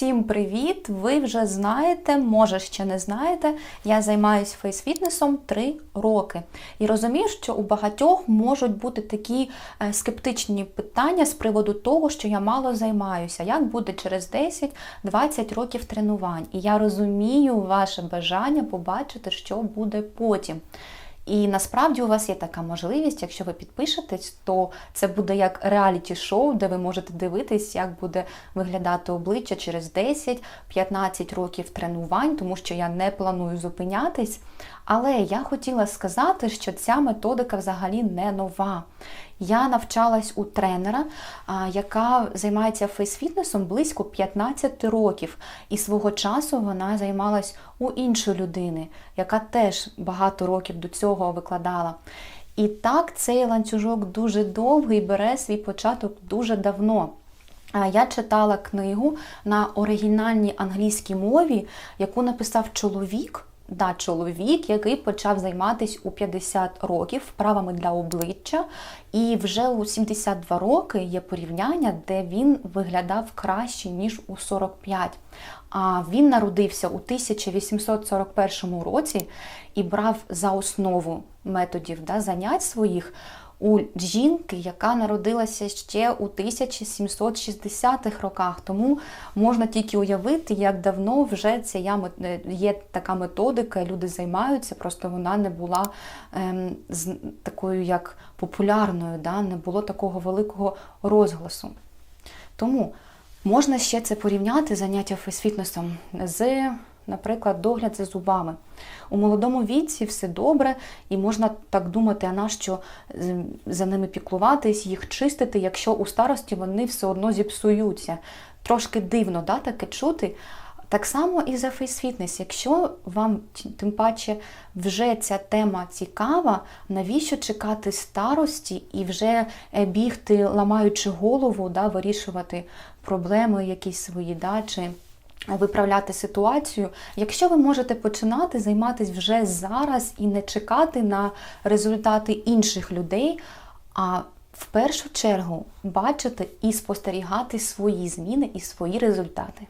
Всім привіт! Ви вже знаєте, може ще не знаєте. Я займаюся фейс-фітнесом 3 роки. І розумію, що у багатьох можуть бути такі е, скептичні питання з приводу того, що я мало займаюся, як буде через 10-20 років тренувань. І я розумію ваше бажання побачити, що буде потім. І насправді у вас є така можливість, якщо ви підпишетесь, то це буде як реаліті-шоу, де ви можете дивитись, як буде виглядати обличчя через 10-15 років тренувань, тому що я не планую зупинятись. Але я хотіла сказати, що ця методика взагалі не нова. Я навчалась у тренера, яка займається фейс-фітнесом близько 15 років, і свого часу вона займалась у іншої людини, яка теж багато років до цього викладала. І так цей ланцюжок дуже довгий бере свій початок дуже давно. Я читала книгу на оригінальній англійській мові, яку написав чоловік. Да, чоловік, який почав займатися у 50 років вправами для обличчя, і вже у 72 роки є порівняння, де він виглядав краще ніж у 45. А він народився у 1841 році і брав за основу методів да, занять своїх у жінки, яка народилася ще у 1760-х роках. Тому можна тільки уявити, як давно вже ця є така методика, люди займаються, просто вона не була ем, такою як популярною, да? не було такого великого розголосу. Тому можна ще це порівняти заняття фейсфітнесом з наприклад, догляд за зубами. У молодому віці все добре, і можна так думати, а нащо за ними піклуватись, їх чистити, якщо у старості вони все одно зіпсуються. Трошки дивно да, таке чути. Так само і за фейс-фітнес. Якщо вам тим паче вже ця тема цікава, навіщо чекати старості і вже е, бігти, ламаючи голову, да, вирішувати проблеми якісь свої, да, чи виправляти ситуацію, якщо ви можете починати займатися вже зараз і не чекати на результати інших людей, а в першу чергу бачити і спостерігати свої зміни і свої результати.